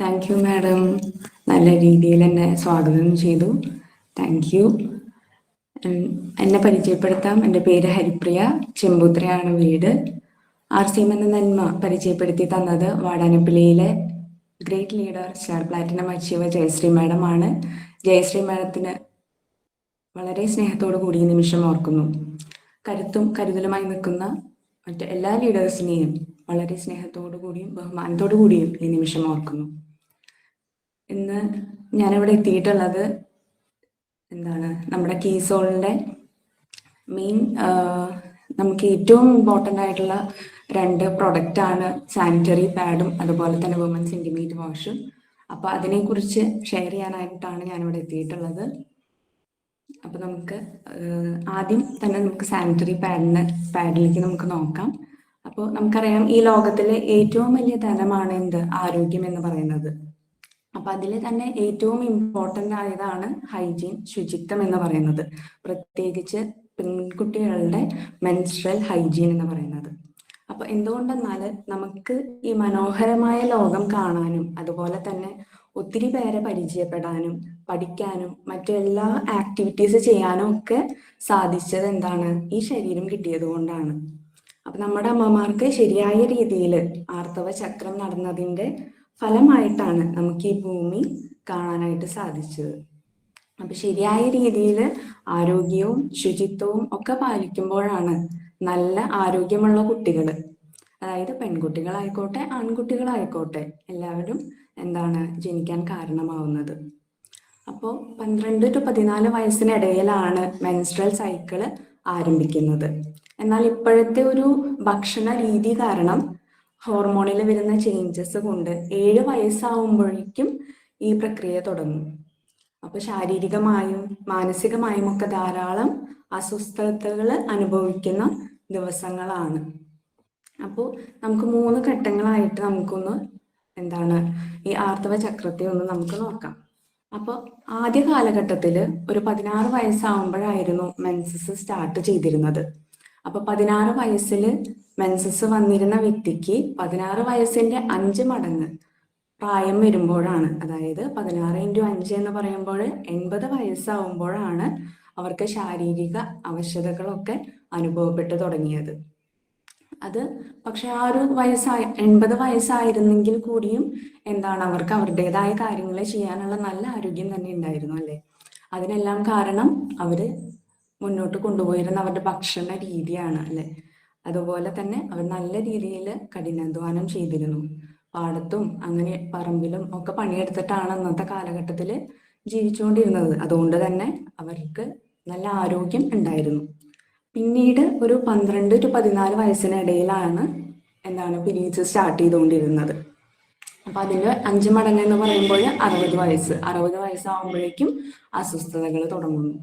Thank you madam നല്ല രീതിയിൽ എന്നെ സ്വാഗതം ചെയ്തു. താങ്ക് യു എന്നെ പരിചയപ്പെടുത്താം. എന്റെ പേര് ഹരിപ്രിയ. ചെമ്പൂത്രയാണ് വീട്. ആർ സി എം എന്ന നന്മ പരിചയപ്പെടുത്തി തന്നത് വാടാനപ്പിള്ളിയിലെ great leader star platinum achiever Jayasree madam ആണ്. ജയശ്രീ മാഡത്തിന് വളരെ സ്നേഹത്തോടു കൂടി നിമിഷം ഓർക്കുന്നു. കരുത്തും കരുതലുമായി നിൽക്കുന്ന മറ്റ് എല്ലാ ലീഡേഴ്സിനെയും വളരെ സ്നേഹത്തോടു കൂടിയും ബഹുമാനത്തോടു കൂടിയും ഈ നിമിഷം ഓർക്കുന്നു. ഇന്ന് ഞാനിവിടെ എത്തിയിട്ടുള്ളത് എന്താണ് നമ്മുടെ കീസോളിന്റെ മെയിൻ നമുക്ക് ഏറ്റവും ഇമ്പോർട്ടന്റ് ആയിട്ടുള്ള രണ്ട് പ്രൊഡക്റ്റ് ആണ് സാനിറ്ററി പാഡും അതുപോലെ തന്നെ വുമൻസ് ഇന്റിമേറ്റ് വാഷും അപ്പോൾ അതിനെക്കുറിച്ച് ഷെയർ ചെയ്യാനായിട്ടാണ് ഞാനിവിടെ എത്തിയിട്ടുള്ളത്. അപ്പോൾ നമുക്ക് ആദ്യം തന്നെ നമുക്ക് സാനിറ്ററി പാഡിന് പാഡിലേക്ക് നമുക്ക് നോക്കാം. അപ്പോൾ നമുക്കറിയാം ഈ ലോകത്തിലെ ഏറ്റവും വലിയ ധനമാണ് എന്ത്? ആരോഗ്യം എന്ന് പറയുന്നത്. അപ്പൊ അതിൽ തന്നെ ഏറ്റവും ഇമ്പോർട്ടന്റ് ആയതാണ് ഹൈജീൻ ശുചിത്വം എന്ന് പറയുന്നത്. പ്രത്യേകിച്ച് പെൺകുട്ടികളുടെ മെൻസ്ട്രൽ ഹൈജീൻ എന്ന് പറയുന്നത്. അപ്പൊ എന്തുകൊണ്ടെന്നാൽ നമുക്ക് ഈ മനോഹരമായ ലോകം കാണാനും അതുപോലെ തന്നെ ഒത്തിരി പേരെ പരിചയപ്പെടാനും പഠിക്കാനും മറ്റെല്ലാ ആക്ടിവിറ്റീസ് ചെയ്യാനും ഒക്കെ സാധിച്ചത് എന്താണ്? ഈ ശരീരം കിട്ടിയത് കൊണ്ടാണ്. അപ്പൊ നമ്മുടെ അമ്മമാർക്ക് ശരിയായ രീതിയിൽ ആർത്തവ ചക്രം നടന്നതിന്റെ ഫലമായിട്ടാണ് നമുക്ക് ഈ ഭൂമി കാണാനായിട്ട് സാധിച്ചത്. അപ്പൊ ശരിയായ രീതിയിൽ ആരോഗ്യവും ശുചിത്വവും ഒക്കെ പാലിക്കുമ്പോഴാണ് നല്ല ആരോഗ്യമുള്ള കുട്ടികൾ അതായത് പെൺകുട്ടികളായിക്കോട്ടെ ആൺകുട്ടികളായിക്കോട്ടെ എല്ലാവരും എന്താണ് ജനിക്കാൻ കാരണമാവുന്നത്. അപ്പോൾ പന്ത്രണ്ട് ടു പതിനാല് വയസ്സിനിടയിലാണ് മെൻസ്ട്രൽ സൈക്കിൾ ആരംഭിക്കുന്നത്. എന്നാൽ ഇപ്പോഴത്തെ ഒരു ഭക്ഷണ രീതി കാരണം ഹോർമോണിൽ വരുന്ന ചേഞ്ചസ് കൊണ്ട് ഏഴ് വയസ്സാവുമ്പോഴേക്കും ഈ പ്രക്രിയ തുടങ്ങും. അപ്പൊ ശാരീരികമായും മാനസികമായും ഒക്കെ ധാരാളം അസ്വസ്ഥതകൾ അനുഭവിക്കുന്ന ദിവസങ്ങളാണ്. അപ്പോൾ നമുക്ക് മൂന്ന് ഘട്ടങ്ങളായിട്ട് നമുക്കൊന്ന് എന്താണ് ഈ ആർത്തവ ചക്രത്തെ ഒന്ന് നമുക്ക് നോക്കാം. അപ്പോൾ ആദ്യ കാലഘട്ടത്തിൽ ഒരു പതിനാറ് വയസ്സാവുമ്പോഴായിരുന്നു മെൻസസ് സ്റ്റാർട്ട് ചെയ്തിരുന്നത്. അപ്പൊ പതിനാറ് വയസ്സിൽ മെൻസസ് വന്നിരുന്ന വ്യക്തിക്ക് പതിനാറ് വയസ്സിന്റെ അഞ്ച് മടങ്ങ് പ്രായം വരുമ്പോഴാണ്. അതായത് പതിനാറ് ഇന്റു അഞ്ച് എന്ന് പറയുമ്പോൾ എൺപത് വയസ്സാവുമ്പോഴാണ് അവർക്ക് ശാരീരിക അവശതകളൊക്കെ അനുഭവപ്പെട്ടു തുടങ്ങിയത്. അത് പക്ഷെ ആ ഒരു വയസ്സായ എൺപത് വയസ്സായിരുന്നെങ്കിൽ കൂടിയും എന്താണ് അവർക്ക് അവരുടേതായ കാര്യങ്ങൾ ചെയ്യാനുള്ള നല്ല ആരോഗ്യം തന്നെ ഉണ്ടായിരുന്നു അല്ലേ? അതിനെല്ലാം കാരണം അവർ മുന്നോട്ട് കൊണ്ടുപോയിരുന്ന അവരുടെ ഭക്ഷണ രീതിയാണ് അല്ലെ? അതുപോലെ തന്നെ അവർ നല്ല രീതിയിൽ കഠിനാധ്വാനം ചെയ്തിരുന്നു. പാടത്തും അങ്ങനെ പറമ്പിലും ഒക്കെ പണിയെടുത്തിട്ടാണ് അന്നത്തെ കാലഘട്ടത്തിൽ ജീവിച്ചുകൊണ്ടിരുന്നത്. അതുകൊണ്ട് തന്നെ അവർക്ക് നല്ല ആരോഗ്യം ഉണ്ടായിരുന്നു. പിന്നീട് ഒരു പന്ത്രണ്ട് ടു പതിനാല് വയസ്സിനിടയിലാണ് എന്താണ് പീരീഡ്സ് സ്റ്റാർട്ട് ചെയ്തുകൊണ്ടിരുന്നത്. അപ്പൊ അതിന് അഞ്ച് മടങ്ങ് എന്ന് പറയുമ്പോൾ അറുപത് വയസ്സ്. അറുപത് വയസ്സാവുമ്പോഴേക്കും അസ്വസ്ഥതകൾ തുടങ്ങുന്നു.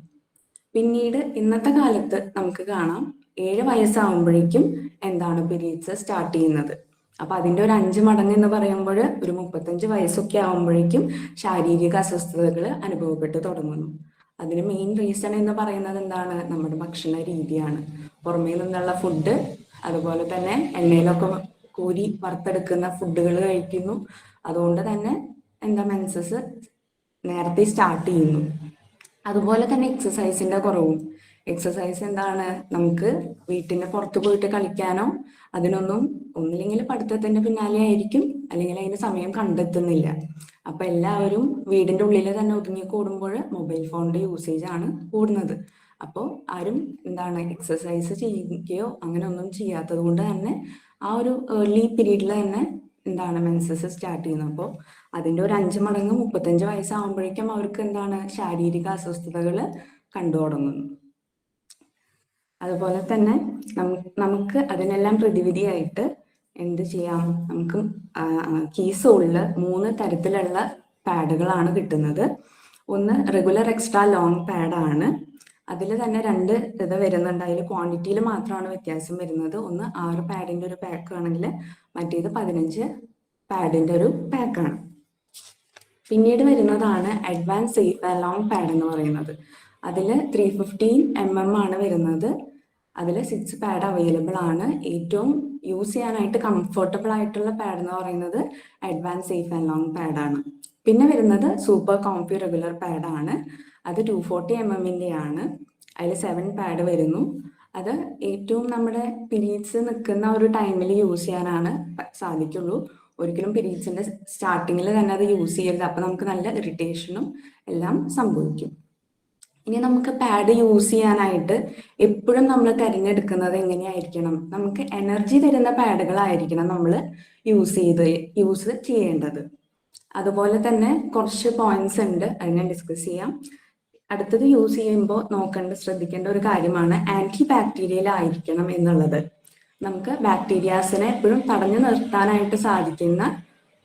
പിന്നീട് ഇന്നത്തെ കാലത്ത് നമുക്ക് കാണാം ഏഴ് വയസ്സാവുമ്പോഴേക്കും എന്താണ് പീരീഡ്സ് സ്റ്റാർട്ട് ചെയ്യുന്നത്. അപ്പൊ അതിന്റെ ഒരു അഞ്ച് മടങ്ങ് എന്ന് പറയുമ്പോൾ ഒരു മുപ്പത്തഞ്ച് വയസ്സൊക്കെ ആവുമ്പോഴേക്കും ശാരീരിക അസ്വസ്ഥതകൾ അനുഭവപ്പെട്ടു തുടങ്ങുന്നു. അതിന് മെയിൻ റീസൺ എന്ന് പറയുന്നത് എന്താണ്? നമ്മുടെ ഭക്ഷണ രീതിയാണ്. പുറമേ നിന്നുള്ള ഫുഡ് അതുപോലെ തന്നെ എണ്ണയിലൊക്കെ കൂരി വറുത്തെടുക്കുന്ന ഫുഡുകൾ കഴിക്കുന്നു. അതുകൊണ്ട് തന്നെ എന്താ മെൻസസ് നേരത്തെ സ്റ്റാർട്ട് ചെയ്യുന്നു. അതുപോലെ തന്നെ എക്സസൈസിന്റെ കുറവും. എക്സസൈസ് എന്താണ്? നമുക്ക് വീട്ടിന്റെ പുറത്ത് പോയിട്ട് കളിക്കാനോ അതിനൊന്നും ഒന്നില്ലെങ്കിൽ പഠിത്തത്തിന്റെ പിന്നാലെ ആയിരിക്കും. അല്ലെങ്കിൽ അതിന് സമയം കണ്ടെത്തുന്നില്ല. അപ്പൊ എല്ലാവരും വീടിന്റെ ഉള്ളിൽ തന്നെ ഒതുങ്ങി കൂടുമ്പോൾ മൊബൈൽ ഫോണിന്റെ യൂസേജ് ആണ് കൂടുന്നത്. അപ്പോൾ ആരും എന്താണ് എക്സസൈസ് ചെയ്യുകയോ അങ്ങനെ ഒന്നും ചെയ്യാത്തത് കൊണ്ട് തന്നെ ആ ഒരു ഏർലി പീരീഡിൽ തന്നെ എന്താണ് മെൻസസ് സ്റ്റാർട്ട് ചെയ്യുന്നത് അപ്പോൾ അതിന്റെ ഒരു അഞ്ച് മടങ്ങ് മുപ്പത്തഞ്ച് വയസ്സാകുമ്പോഴേക്കും അവർക്ക് എന്താണ് ശാരീരിക അസ്വസ്ഥതകൾ കണ്ടു തുടങ്ങുന്നു. അതുപോലെ തന്നെ നമുക്ക് അതിനെല്ലാം പ്രതിവിധിയായിട്ട് എന്ത് ചെയ്യാം? നമുക്ക് കീസോളിൽ മൂന്ന് തരത്തിലുള്ള പാഡുകളാണ് കിട്ടുന്നത്. ഒന്ന് റെഗുലർ എക്സ്ട്രാ ലോങ് പാഡാണ് അതിൽ തന്നെ രണ്ട് ഇത് വരുന്നുണ്ട്. അതിൽ ക്വാണ്ടിറ്റിയിൽ മാത്രമാണ് വ്യത്യാസം വരുന്നത്. ഒന്ന് ആറ് പാഡിന്റെ ഒരു പാക്ക് ആണെങ്കിൽ മറ്റേത് പതിനഞ്ച് പാഡിന്റെ ഒരു പാക്കാണ് പിന്നീട് വരുന്നതാണ് അഡ്വാൻസ് ലോങ് പാഡ് എന്ന് പറയുന്നത്. അതിൽ ത്രീ ഫിഫ്റ്റീൻ എം എം ആണ് വരുന്നത്. അതിൽ സിക്സ് പാഡ് അവൈലബിൾ ആണ്. ഏറ്റവും യൂസ് ചെയ്യാനായിട്ട് കംഫർട്ടബിൾ ആയിട്ടുള്ള പാഡ് എന്ന് പറയുന്നത് അഡ്വാൻസ് സേഫ് ആൻഡ് ലോങ് പാഡാണ് പിന്നെ വരുന്നത് സൂപ്പർ കോംപ്യൂ റെഗുലർ പാഡാണ് അത് ടു ഫോർട്ടി എം എമ്മിന്റെ ആണ് അതിൽ സെവൻ പാഡ് വരുന്നു. അത് ഏറ്റവും നമ്മുടെ പീരീഡ്സ് നിൽക്കുന്ന ഒരു ടൈമിൽ യൂസ് ചെയ്യാനാണ് സാധിക്കുള്ളൂ. ഒരിക്കലും പിരീഡ്സിന്റെ സ്റ്റാർട്ടിങ്ങിൽ തന്നെ അത് യൂസ് ചെയ്യരുത്. അപ്പൊ നമുക്ക് നല്ല ഇറിറ്റേഷനും എല്ലാം സംഭവിക്കും. ഇനി നമുക്ക് പാഡ് യൂസ് ചെയ്യാനായിട്ട് എപ്പോഴും നമ്മൾ തിരഞ്ഞെടുക്കുന്നത് എങ്ങനെയായിരിക്കണം? നമുക്ക് എനർജി തരുന്ന പാഡുകളായിരിക്കണം നമ്മൾ യൂസ് ചെയ്ത് യൂസ് ചെയ്യേണ്ടത്. അതുപോലെ തന്നെ കുറച്ച് പോയിന്റ്സ് ഉണ്ട്. അത് ഞാൻ ഡിസ്കസ് ചെയ്യാം. അടുത്തത് യൂസ് ചെയ്യുമ്പോൾ നോക്കേണ്ട ശ്രദ്ധിക്കേണ്ട ഒരു കാര്യമാണ് ആന്റി ബാക്ടീരിയൽ ആയിരിക്കണം എന്നുള്ളത്. നമുക്ക് ബാക്ടീരിയാസിനെ എപ്പോഴും തടഞ്ഞു നിർത്താനായിട്ട് സാധിക്കുന്ന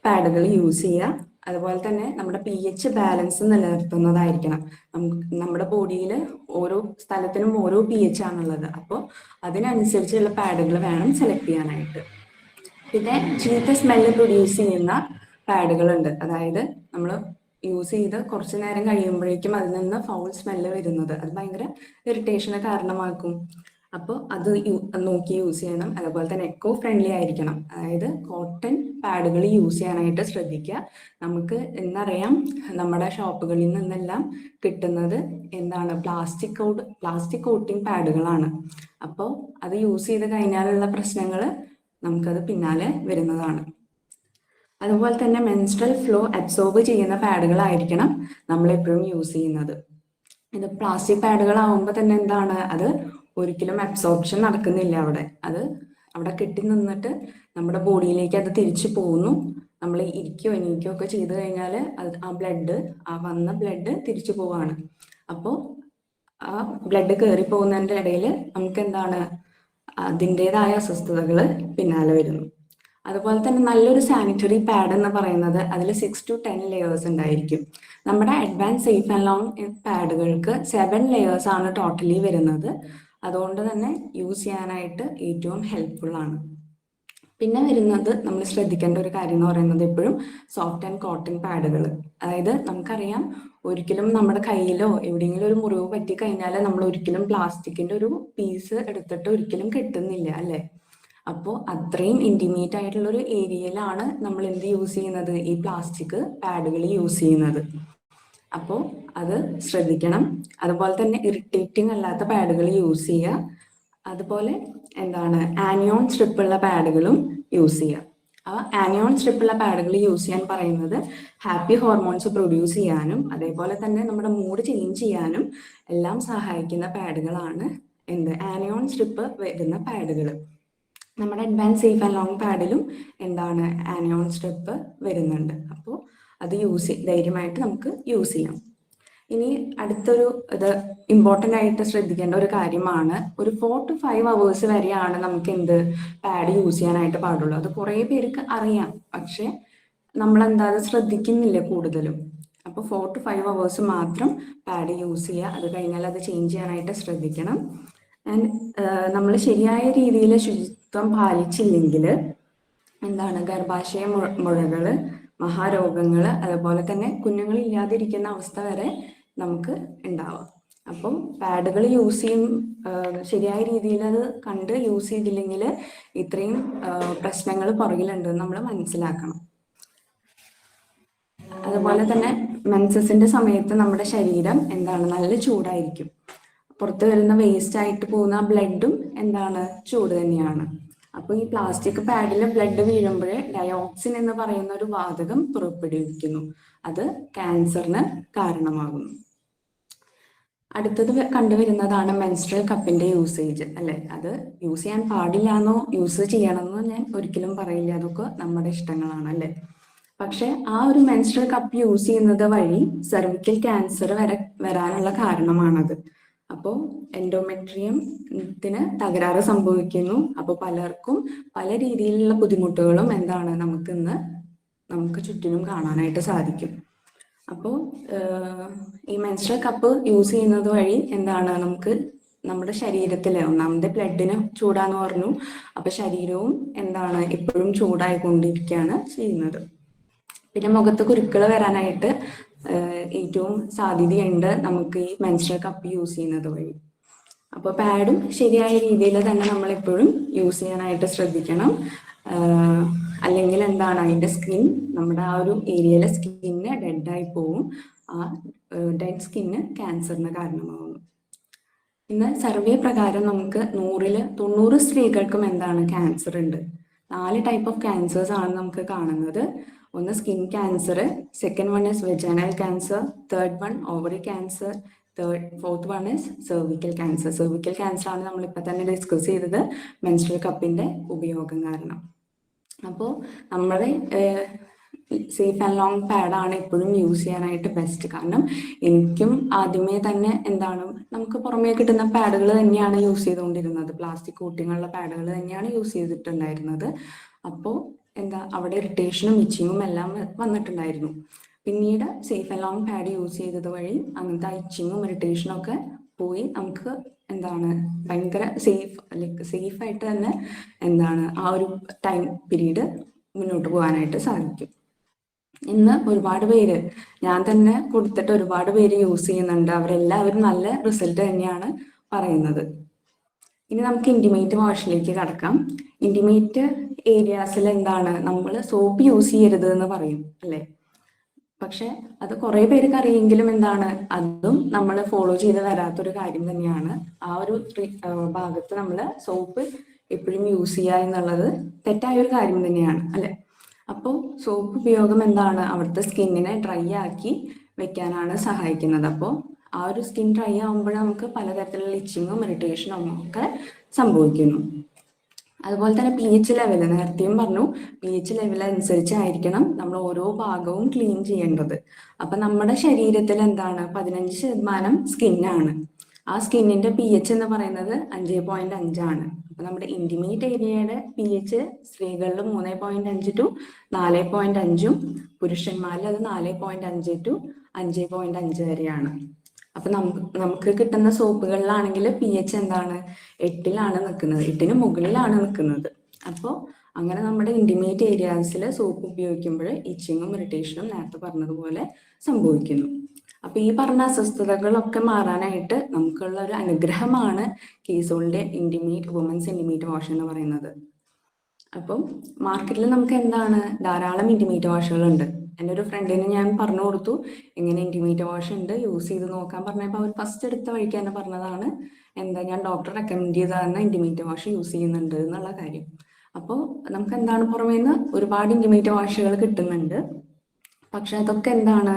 പാഡുകൾ യൂസ് ചെയ്യുക അതുപോലെ തന്നെ നമ്മുടെ പി എച്ച് ബാലൻസ് നിലനിർത്തുന്നതായിരിക്കണം നമ്മുടെ ബോഡിയിൽ ഓരോ സ്ഥലത്തിനും ഓരോ പി എച്ച് ആണുള്ളത്. അപ്പോൾ അതിനനുസരിച്ചുള്ള പാഡുകൾ വേണം സെലക്ട് ചെയ്യാനായിട്ട്. പിന്നെ ചീത്ത സ്മെല്ല് പ്രൊഡ്യൂസ് ചെയ്യുന്ന പാഡുകളുണ്ട്. അതായത് നമ്മൾ യൂസ് ചെയ്ത് കുറച്ചു നേരം കഴിയുമ്പോഴേക്കും അതിൽ നിന്ന് ഫൗൾ സ്മെല്ല് വരുന്നത്. അത് ഭയങ്കര ഇറിറ്റേഷന് കാരണമാക്കും. അപ്പോൾ അത് നോക്കി യൂസ് ചെയ്യണം. അതുപോലെ തന്നെ എക്കോ ഫ്രണ്ട്ലി ആയിരിക്കണം. അതായത് കോട്ടൺ പാഡുകൾ യൂസ് ചെയ്യാനായിട്ട് ശ്രദ്ധിക്കുക. നമുക്ക് എന്നറിയാം നമ്മുടെ ഷോപ്പുകളിൽ നിന്നെല്ലാം കിട്ടുന്നത് എന്താണ്? പ്ലാസ്റ്റിക് കോട്ട് പ്ലാസ്റ്റിക് കോട്ടിംഗ് പാഡുകളാണ് അപ്പോൾ അത് യൂസ് ചെയ്ത് കഴിഞ്ഞാലുള്ള പ്രശ്നങ്ങൾ നമുക്കത് പിന്നാലെ വരുന്നതാണ്. അതുപോലെ തന്നെ മെൻസ്ട്രൽ ഫ്ലോ അബ്സോർബ് ചെയ്യുന്ന പാഡുകളായിരിക്കണം നമ്മൾ എപ്പോഴും യൂസ് ചെയ്യുന്നത്. ഇത് പ്ലാസ്റ്റിക് പാഡുകളാവുമ്പോൾ തന്നെ എന്താണ്? അത് ഒരിക്കലും അബ്സോർപ്ഷൻ നടക്കുന്നില്ല അവിടെ. അത് അവിടെ കെട്ടി നിന്നിട്ട് നമ്മുടെ ബോഡിയിലേക്ക് അത് തിരിച്ചു പോകുന്നു. നമ്മൾ ഇരിക്കോ എനിക്കോ ഒക്കെ ചെയ്തു കഴിഞ്ഞാൽ അത് ആ ബ്ലഡ് ആ വന്ന ബ്ലഡ് തിരിച്ചു പോവാണ്. അപ്പോൾ ആ ബ്ലഡ് കയറി പോകുന്നതിന്റെ ഇടയിൽ നമുക്ക് എന്താണ്? അതിന്റെതായ അസ്വസ്ഥതകൾ പിന്നാലെ വരുന്നു. അതുപോലെ തന്നെ നല്ലൊരു സാനിറ്ററി പാഡ് എന്ന് പറയുന്നത് അതിൽ സിക്സ് ടു ടെൻ ലെയേഴ്സ് ഉണ്ടായിരിക്കും. നമ്മുടെ അഡ്വാൻസ് സേഫ് ആൻഡ് ലോങ് പാഡുകൾക്ക് സെവൻ ലെയേഴ്സ് ആണ് ടോട്ടലി വരുന്നത്. അതുകൊണ്ട് തന്നെ യൂസ് ചെയ്യാനായിട്ട് ഏറ്റവും ഹെൽപ്ഫുൾ ആണ്. പിന്നെ വരുന്നത് നമ്മൾ ശ്രദ്ധിക്കേണ്ട ഒരു കാര്യം എന്ന് പറയുന്നത് എപ്പോഴും സോഫ്റ്റ് ആൻഡ് കോട്ടൺ പാഡുകൾ അതായത് നമുക്കറിയാം ഒരിക്കലും നമ്മുടെ കയ്യിലോ എവിടെയെങ്കിലും ഒരു മുറിവ് പറ്റി കഴിഞ്ഞാൽ നമ്മൾ ഒരിക്കലും പ്ലാസ്റ്റിക്കിന്റെ ഒരു പീസ് എടുത്തിട്ട് ഒരിക്കലും കിട്ടുന്നില്ല അല്ലെ? അപ്പോൾ അത്രയും ഇന്റിമേറ്റ് ആയിട്ടുള്ള ഒരു ഏരിയയിലാണ് നമ്മൾ എന്ത് യൂസ് ചെയ്യുന്നത്? ഈ പ്ലാസ്റ്റിക് പാഡുകൾ യൂസ് ചെയ്യുന്നത്. അപ്പോ അത് ശ്രദ്ധിക്കണം. അതുപോലെ തന്നെ ഇറിറ്റേറ്റിംഗ് അല്ലാത്ത പാഡുകൾ യൂസ് ചെയ്യുക. അതുപോലെ എന്താണ്? ആനിയോൺ സ്ട്രിപ്പുള്ള പാഡുകളും യൂസ് ചെയ്യുക. ആനിയോൺ സ്ട്രിപ്പുള്ള പാഡുകൾ യൂസ് ചെയ്യാൻ പറയുന്നത് ഹാപ്പി ഹോർമോൺസ് പ്രൊഡ്യൂസ് ചെയ്യാനും അതേപോലെ തന്നെ നമ്മുടെ മൂഡ് ചേഞ്ച് ചെയ്യാനും എല്ലാം സഹായിക്കുന്ന പാഡുകളാണ് എന്ത്? ആനിയോൺ സ്ട്രിപ്പ് വരുന്ന പാഡുകൾ നമ്മുടെ അഡ്വാൻസ് സേഫ് ആൻഡ് ലോങ് പാഡിലും എന്താണ് ആനിയോൺ സ്റ്റെപ്പ് വരുന്നുണ്ട്. അപ്പോൾ അത് യൂസ് ധൈര്യമായിട്ട് നമുക്ക് യൂസ് ചെയ്യാം. ഇനി അടുത്തൊരു ഇത് ഇമ്പോർട്ടന്റ് ആയിട്ട് ശ്രദ്ധിക്കേണ്ട ഒരു കാര്യമാണ് ഒരു ഫോർ ടു ഫൈവ് അവേഴ്സ് വരെയാണ് നമുക്ക് എന്ത് പാഡ് യൂസ് ചെയ്യാനായിട്ട് പാടുള്ളൂ. അത് കുറേ പേർക്ക് അറിയാം പക്ഷെ നമ്മൾ എന്താ അത് ശ്രദ്ധിക്കുന്നില്ല കൂടുതലും. അപ്പോൾ ഫോർ ടു ഫൈവ് അവേഴ്സ് മാത്രം പാഡ് യൂസ് ചെയ്യുക. അത് കഴിഞ്ഞാൽ അത് ചേഞ്ച് ചെയ്യാനായിട്ട് ശ്രദ്ധിക്കണം. ആൻഡ് നമ്മൾ ശരിയായ രീതിയിൽ ശുചിത്വം പാലിച്ചില്ലെങ്കിൽ എന്താണ് ഗർഭാശയ മുഴകൾ മഹാരോഗങ്ങൾ അതുപോലെ തന്നെ കുഞ്ഞുങ്ങൾ ഇല്ലാതിരിക്കുന്ന അവസ്ഥ വരെ നമുക്ക് ഉണ്ടാവാം അപ്പം പാഡുകൾ യൂസ് ചെയ്യും ശരിയായ രീതിയിൽ അത് കണ്ട് യൂസ് ചെയ്തില്ലെങ്കിൽ ഇത്രയും പ്രശ്നങ്ങൾ പുറകിലുണ്ട് നമ്മൾ മനസ്സിലാക്കണം. അതുപോലെ തന്നെ മെൻസസിന്റെ സമയത്ത് നമ്മുടെ ശരീരം എന്താണ് നല്ല ചൂടായിരിക്കും. പുറത്ത് വരുന്ന വേസ്റ്റ് ആയിട്ട് പോകുന്ന ബ്ലഡും എന്താണ്? ചൂട് തന്നെയാണ്. അപ്പോൾ ഈ പ്ലാസ്റ്റിക് പാഡിൽ ബ്ലഡ് വീഴുമ്പോൾ ഡയോക്സിൻ എന്ന് പറയുന്ന ഒരു വാതകം പുറപ്പെടുവിക്കുന്നു. അത് ക്യാൻസറിന് കാരണമാകുന്നു. അടുത്തത് കണ്ടുവരുന്നതാണ് മെൻസ്ട്രൽ കപ്പിന്റെ യൂസേജ് അല്ലെ? അത് യൂസ് ചെയ്യാൻ പാടില്ല എന്നോ യൂസ് ചെയ്യണമെന്നോ ഞാൻ ഒരിക്കലും പറയില്ല. അതൊക്കെ നമ്മുടെ ഇഷ്ടങ്ങളാണ് അല്ലെ? പക്ഷെ ആ ഒരു മെൻസ്ട്രൽ കപ്പ് യൂസ് ചെയ്യുന്നത് വഴി സെർവിക്കൽ ക്യാൻസർ വരെ വരാനുള്ള കാരണമാണത്. അപ്പോൾ എൻഡോമെട്രിയത്തിന് തകരാറ് സംഭവിക്കുന്നു. അപ്പോൾ പലർക്കും പല രീതിയിലുള്ള ബുദ്ധിമുട്ടുകളും എന്താണ് നമുക്ക് ഇന്ന് നമുക്ക് ചുറ്റിനും കാണാനായിട്ട് സാധിക്കും. അപ്പോൾ ഈ മെൻസ്ട്രൽ കപ്പ് യൂസ് ചെയ്യുന്നത് വഴി എന്താണ് നമുക്ക് നമ്മുടെ ശരീരത്തിലെ ഒന്നാമത്തെ ബ്ലഡിന് ചൂടാന്ന് പറഞ്ഞു. അപ്പൊ ശരീരവും എന്താണ് എപ്പോഴും ചൂടായിക്കൊണ്ടിരിക്കുകയാണ് ചെയ്യുന്നത്. പിന്നെ മുഖത്ത് കുരുക്കൾ വരാനായിട്ട് ഏറ്റവും സാധ്യതയുണ്ട് നമുക്ക് ഈ മെൻസ്ട്രൽ കപ്പ് യൂസ് ചെയ്യുന്നത് വഴി. അപ്പോൾ പാഡും ശരിയായ രീതിയിൽ തന്നെ നമ്മൾ എപ്പോഴും യൂസ് ചെയ്യാനായിട്ട് ശ്രദ്ധിക്കണം. അല്ലെങ്കിൽ എന്താണ് അതിന്റെ സ്കിൻ നമ്മുടെ ആ ഒരു ഏരിയയിലെ സ്കിന്ന് ഡെഡായി പോവും. ആ ഡെഡ് സ്കിന്ന് ക്യാൻസറിന് കാരണമാവുന്നു ഇന്ന് സർവേ പ്രകാരം നമുക്ക് നൂറിൽ തൊണ്ണൂറ് സ്ത്രീകൾക്കും എന്താണ് ക്യാൻസർ ഉണ്ട്. നാല് ടൈപ്പ് ഓഫ് ക്യാൻസേഴ്സ് ആണ് നമുക്ക് കാണുന്നത്. ഒന്ന് skin cancer second one is vaginal cancer third one ovary cancer third fourth one is cervical cancer cervical cancer ആണ് നമ്മൾ ഇപ്പൊ തന്നെ ഡിസ്കസ് ചെയ്തത് മെൻസ്ട്രൽ കപ്പിന്റെ ഉപയോഗം കാരണം. അപ്പോൾ നമ്മുടെ സേഫ് ആൻഡ് ലോങ് പാഡാണ് എപ്പോഴും യൂസ് ചെയ്യാനായിട്ട് ബെസ്റ്റ് കാരണം എനിക്കും ആദ്യമേ തന്നെ എന്താണ് നമുക്ക് പുറമേ കിട്ടുന്ന പാഡുകൾ തന്നെയാണ് യൂസ് ചെയ്തുകൊണ്ടിരുന്നത്. പ്ലാസ്റ്റിക് കോട്ടിങ്ങുള്ള പാഡുകൾ തന്നെയാണ് യൂസ് ചെയ്തിട്ടുണ്ടായിരുന്നത്. അപ്പോൾ എന്താ അവിടെ ഇറിറ്റേഷനും ഇച്ചിങ്ങും എല്ലാം വന്നിട്ടുണ്ടായിരുന്നു. പിന്നീട് safe and long pad use ചെയ്തത് വഴി അങ്ങനത്തെ ഇച്ചിങ്ങും ഇറിറ്റേഷനും ഒക്കെ പോയി നമുക്ക് എന്താണ് ഭയങ്കര സേഫ് ലൈക്ക് സേഫ് ആയിട്ട് തന്നെ എന്താണ് ആ ഒരു ടൈം പീരീഡ് മുന്നോട്ട് പോകാനായിട്ട് സാധിക്കും. ഇന്ന് ഒരുപാട് പേര് ഞാൻ തന്നെ കൊടുത്തിട്ട് ഒരുപാട് പേര് യൂസ് ചെയ്യുന്നുണ്ട്. അവരെല്ലാവരും നല്ല റിസൾട്ട് തന്നെയാണ് പറയുന്നത്. ഇനി നമുക്ക് ഇന്റിമേറ്റ് വാഷിലേക്ക് കടക്കാം. ഇന്റിമേറ്റ് ഏരിയാസിൽ എന്താണ്? നമ്മൾ സോപ്പ് യൂസ് ചെയ്യരുത് എന്ന് പറയും അല്ലെ? പക്ഷെ അത് കുറെ പേർക്ക് അറിയെങ്കിലും എന്താണ്? അതും നമ്മൾ ഫോളോ ചെയ്ത് വരാത്തൊരു കാര്യം തന്നെയാണ്. ആ ഒരു ഭാഗത്ത് നമ്മൾ സോപ്പ് എപ്പോഴും യൂസ് ചെയ്യുക എന്നുള്ളത് തെറ്റായ ഒരു കാര്യം തന്നെയാണ് അല്ലെ? അപ്പോൾ സോപ്പ് ഉപയോഗം എന്താണ്? അവിടുത്തെ സ്കിന്നിനെ ഡ്രൈ ആക്കി വെക്കാനാണ് സഹായിക്കുന്നത്. അപ്പോൾ ആ ഒരു സ്കിൻ ഡ്രൈ ആകുമ്പോൾ നമുക്ക് പലതരത്തിലുള്ള ഇച്ചിങ്ങും ഇറിറ്റേഷനും ഒക്കെ സംഭവിക്കുന്നു. അതുപോലെ തന്നെ പി എച്ച് ലെവൽ നേരത്തെയും പറഞ്ഞു. പി എച്ച് ലെവൽ അനുസരിച്ചായിരിക്കണം നമ്മൾ ഓരോ ഭാഗവും ക്ലീൻ ചെയ്യേണ്ടത്. അപ്പൊ നമ്മുടെ ശരീരത്തിൽ എന്താണ്? പതിനഞ്ച് ശതമാനം സ്കിന്നാണ് ആ സ്കിന്നിന്റെ പി എച്ച് എന്ന് പറയുന്നത് അഞ്ച് പോയിന്റ് അഞ്ചാണ് അപ്പൊ നമ്മുടെ ഇന്റിമേറ്റ് ഏരിയയുടെ പി എച്ച് സ്ത്രീകളിൽ മൂന്ന് പോയിന്റ് അഞ്ച് ടു നാല് പോയിന്റ് അഞ്ചും പുരുഷന്മാരിൽ അത് നാല് പോയിന്റ് അഞ്ച് ടു അഞ്ച് പോയിന്റ് അഞ്ച് വരെയാണ്. അപ്പൊ നമുക്ക് നമുക്ക് കിട്ടുന്ന സോപ്പുകളിലാണെങ്കിൽ പി എച്ച് എന്താണ്? എട്ടിലാണ് നിൽക്കുന്നത് എട്ടിന് മുകളിലാണ് നിൽക്കുന്നത് അപ്പോൾ അങ്ങനെ നമ്മുടെ ഇന്റിമേറ്റ് ഏരിയാസിൽ സോപ്പ് ഉപയോഗിക്കുമ്പോൾ ഇച്ചിങ്ങും ഇറിറ്റേഷനും നേരത്തെ പറഞ്ഞതുപോലെ സംഭവിക്കുന്നു. അപ്പൊ ഈ പറഞ്ഞ അസ്വസ്ഥതകളൊക്കെ മാറാനായിട്ട് നമുക്കുള്ള ഒരു അനുഗ്രഹമാണ് കേസോളിന്റെ ഇന്റിമേറ്റ് വുമൻസ് ഇന്റിമേറ്റ് വാഷ് എന്ന് പറയുന്നത്. അപ്പം മാർക്കറ്റിൽ നമുക്ക് എന്താണ്? ധാരാളം ഇന്റിമേറ്റ് വാഷുകളുണ്ട് എന്റെ ഒരു ഫ്രണ്ടിന് ഞാൻ പറഞ്ഞു കൊടുത്തു ഇങ്ങനെ ഇന്റിമീറ്റ് വാഷ് ഉണ്ട് യൂസ് ചെയ്ത് നോക്കാൻ പറഞ്ഞപ്പോൾ അവർ ഫസ്റ്റ് എടുത്ത വഴിക്ക് തന്നെ പറഞ്ഞതാണ് എന്താ ഞാൻ ഡോക്ടർ റെക്കമെൻഡ് ചെയ്തതാണ് ഇന്റിമീറ്റ് വാഷ് യൂസ് ചെയ്യുന്നുണ്ട് എന്നുള്ള കാര്യം. അപ്പോൾ നമുക്ക് എന്താണ് പുറമേ നിന്ന് ഒരുപാട് ഇന്റിമീറ്റ് വാഷുകൾ കിട്ടുന്നുണ്ട്. പക്ഷെ അതൊക്കെ എന്താണ്?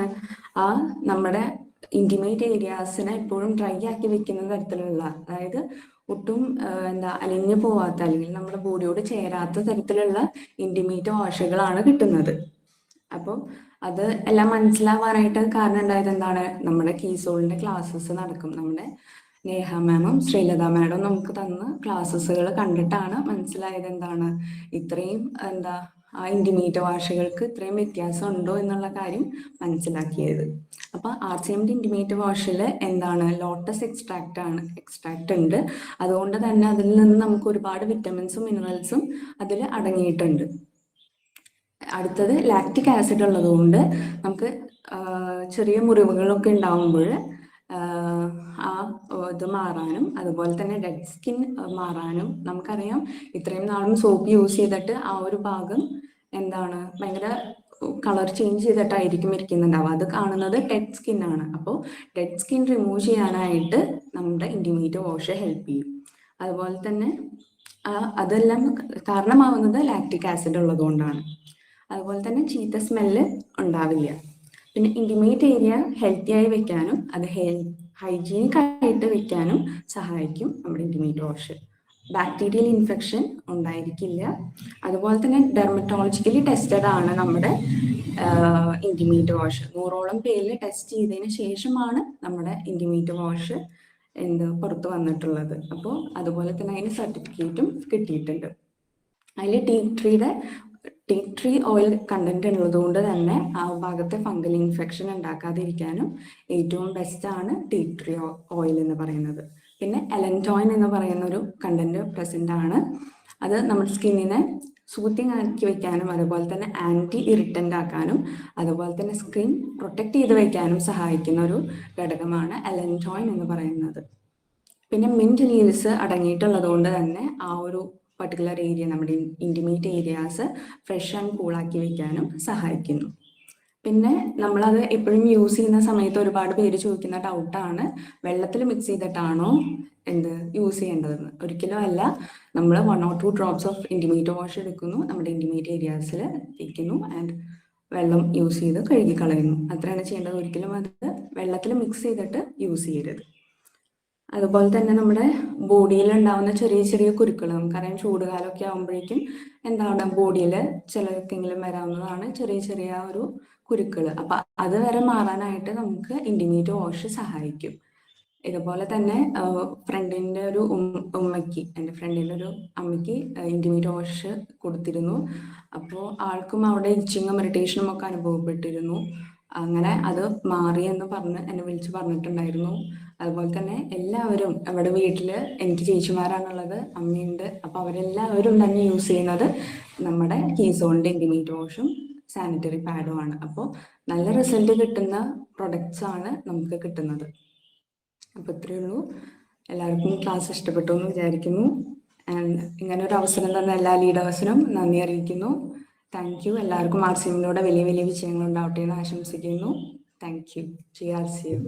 ആ നമ്മുടെ ഇന്റിമേറ്റ് ഏരിയാസിനെ എപ്പോഴും ഡ്രൈ ആക്കി വെക്കുന്ന തരത്തിലുള്ള അതായത് ഒട്ടും എന്താ അലിഞ്ഞു പോവാത്ത അല്ലെങ്കിൽ നമ്മുടെ ബോഡിയോട് ചേരാത്ത തരത്തിലുള്ള ഇന്റിമേറ്റ് വാഷുകളാണ് കിട്ടുന്നത്. അപ്പോൾ അത് എല്ലാം മനസ്സിലാവാനായിട്ട് കാരണം ഉണ്ടായത് എന്താണ്? നമ്മുടെ കീസോളിന്റെ ക്ലാസ്സസ് നടക്കും. നമ്മുടെ നേഹ മാമും ശ്രീലത മാഡം നമുക്ക് തന്ന ക്ലാസ്സസുകൾ കണ്ടിട്ടാണ് മനസ്സിലായത് എന്താണ്? ഇത്രയും എന്താ ആ ഇന്റിമേറ്റ് വാഷുകൾക്ക് ഇത്രയും വ്യത്യാസം ഉണ്ടോ എന്നുള്ള കാര്യം മനസ്സിലാക്കിയത്. അപ്പൊ ആർ സി എമ്മിന്റെ ഇന്റിമേറ്റ് വാഷിൽ എന്താണ്? ലോട്ടസ് എക്സ്ട്രാക്റ്റ് ആണ് എക്സ്ട്രാക്റ്റ് ഉണ്ട്. അതുകൊണ്ട് തന്നെ അതിൽ നിന്ന് നമുക്ക് ഒരുപാട് വിറ്റമിൻസും മിനറൽസും അതിൽ അടങ്ങിയിട്ടുണ്ട്. അടുത്തത് ലാക്റ്റിക് ആസിഡ് ഉള്ളതുകൊണ്ട് നമുക്ക് ചെറിയ മുറിവുകളൊക്കെ ഉണ്ടാവുമ്പോൾ ആ ഇത് മാറാനും അതുപോലെ തന്നെ ഡെഡ് സ്കിൻ മാറാനും നമുക്കറിയാം. ഇത്രയും നാളും സോപ്പ് യൂസ് ചെയ്തിട്ട് ആ ഒരു ഭാഗം എന്താണ് ഭയങ്കര കളർ ചേഞ്ച് ചെയ്തിട്ടായിരിക്കും ഇരിക്കുന്നുണ്ടാവുക. അത് കാണുന്നത് ഡെഡ് സ്കിൻ ആണ്. അപ്പോൾ ഡെഡ് സ്കിൻ റിമൂവ് ചെയ്യാനായിട്ട് നമ്മുടെ ഇൻഡിമീറ്റ് വാഷ് ഹെൽപ്പ് ചെയ്യും. അതുപോലെ തന്നെ അതെല്ലാം കാരണമാവുന്നത് ലാക്റ്റിക് ആസിഡ് ഉള്ളതുകൊണ്ടാണ്. അതുപോലെ തന്നെ ചീത്ത സ്മെല്ല് ഉണ്ടാവില്ല. പിന്നെ ഇന്റിമേറ്റ് ഏരിയ ഹെൽത്തി ആയി വെക്കാനും അത് ഹെൽ ഹൈജീനിക് ആയിട്ട് വെക്കാനും സഹായിക്കും നമ്മുടെ ഇന്റിമേറ്റ് വാഷ് ബാക്ടീരിയൽ ഇൻഫെക്ഷൻ ഉണ്ടായിരിക്കില്ല. അതുപോലെ തന്നെ ഡെർമറ്റോളജിക്കലി ടെസ്റ്റഡ് ആണ് നമ്മുടെ ഇന്റിമേറ്റ് വാഷ് നൂറോളം പേരിൽ ടെസ്റ്റ് ചെയ്തതിന് ശേഷമാണ് നമ്മുടെ ഇന്റിമേറ്റ് വാഷ് എന്ത് പുറത്ത് വന്നിട്ടുള്ളത്. അപ്പോൾ അതുപോലെ തന്നെ അതിന് സർട്ടിഫിക്കറ്റും കിട്ടിയിട്ടുണ്ട്. അതിൽ ടീ ട്രീയുടെ ടീ ട്രീ ഓയിൽ കണ്ടന്റ് ഉള്ളതുകൊണ്ട് തന്നെ ആ ഭാഗത്തെ ഫംഗൽ ഇൻഫെക്ഷൻ ഉണ്ടാക്കാതിരിക്കാനും ഏറ്റവും ബെസ്റ്റ് ആണ് ടീ ട്രീ ഓയിൽ എന്ന് പറയുന്നത്. പിന്നെ എലന്റോയിൻ എന്ന് പറയുന്ന ഒരു കണ്ടന്റ് പ്രസന്റ് ആണ്. അത് നമ്മുടെ സ്കിന്നിനെ സൂത്തിങ് ആക്കി വെക്കാനും അതുപോലെ തന്നെ ആന്റി ഇറിറ്റന്റ് ആക്കാനും അതുപോലെ തന്നെ സ്കിൻ പ്രൊട്ടക്ട് ചെയ്ത് വെക്കാനും സഹായിക്കുന്ന ഒരു ഘടകമാണ് എലന്റോയിൻ എന്ന് പറയുന്നത്. പിന്നെ മിന്റ് ലീവ്സ് അടങ്ങിയിട്ടുള്ളത് കൊണ്ട് തന്നെ ആ ഒരു പർട്ടിക്കുലർ ഏരിയ നമ്മുടെ ഇന്റിമേറ്റ് ഏരിയാസ് ഫ്രഷ് ആൻഡ് കൂളാക്കി വെക്കാനും സഹായിക്കുന്നു. പിന്നെ നമ്മളത് എപ്പോഴും യൂസ് ചെയ്യുന്ന സമയത്ത് ഒരുപാട് പേര് ചോദിക്കുന്ന ഡൗട്ടാണ് വെള്ളത്തിൽ മിക്സ് ചെയ്തിട്ടാണോ എന്ത് യൂസ് ചെയ്യേണ്ടതെന്ന്. ഒരിക്കലും അല്ല നമ്മൾ one or two drops of intimate wash എടുക്കുന്നു നമ്മുടെ ഇന്റിമേറ്റ് ഏരിയാസിൽ വയ്ക്കുന്നു ആൻഡ് വെള്ളം യൂസ് ചെയ്ത് കഴുകി കളയുന്നു അത്രയാണ് ചെയ്യേണ്ടത്. ഒരിക്കലും അത് വെള്ളത്തിൽ മിക്സ് ചെയ്തിട്ട് യൂസ് ചെയ്യരുത്. അതുപോലെ തന്നെ നമ്മുടെ ബോഡിയിൽ ഉണ്ടാവുന്ന ചെറിയ ചെറിയ കുരുക്കൾ നമുക്കറിയാം ചൂടുകാലമൊക്കെ ആകുമ്പോഴേക്കും എന്താണ് ബോഡിയിൽ ചിലർക്കെങ്കിലും വരാവുന്നതാണ് ചെറിയ ചെറിയ ഒരു കുരുക്കൾ. അപ്പൊ അത് വരെ മാറാനായിട്ട് നമുക്ക് ഇൻഡിമീറ്റ് വാഷ് സഹായിക്കും. ഇതുപോലെ തന്നെ ഫ്രണ്ടിന്റെ ഒരു ഉമ്മയ്ക്ക് എന്റെ ഫ്രണ്ടിന്റെ ഒരു അമ്മയ്ക്ക് ഇൻഡിമീറ്റ് വാഷ് കൊടുത്തിരുന്നു. അപ്പോൾ ആൾക്കും അവിടെ ഇച്ചിങ്ങും ഇറിറ്റേഷനും ഒക്കെ അനുഭവപ്പെട്ടിരുന്നു. അങ്ങനെ അത് മാറി എന്ന് പറഞ്ഞ് എന്നെ വിളിച്ച് പറഞ്ഞിട്ടുണ്ടായിരുന്നു. അതുപോലെ തന്നെ എല്ലാവരും അവിടെ വീട്ടിൽ എനിക്ക് ചേച്ചിമാരാണുള്ളത് അമ്മയുണ്ട്. അപ്പൊ അവരെല്ലാവരും തന്നെ യൂസ് ചെയ്യുന്നത് നമ്മുടെ കീസോണിന്റെ ഇൻഡിമീറ്റ് വാഷും സാനിറ്ററി പാഡും ആണ്. അപ്പോൾ നല്ല റിസൾട്ട് കിട്ടുന്ന പ്രൊഡക്ട്സ് ആണ് നമുക്ക് കിട്ടുന്നത്. അപ്പൊ ഇത്രയേ ഉള്ളൂ. എല്ലാവർക്കും ക്ലാസ് ഇഷ്ടപ്പെട്ടു എന്ന് വിചാരിക്കുന്നു. ആൻഡ് ഇങ്ങനെ ഒരു അവസരം തന്ന എല്ലാ ലീഡേഴ്സിനും നന്ദി അറിയിക്കുന്നു. താങ്ക് യു എല്ലാവർക്കും ആർ സി എമ്മിലൂടെ വലിയ വലിയ വിജയങ്ങൾ ഉണ്ടാവട്ടെ എന്ന് ആശംസിക്കുന്നു. Thank you ji R C M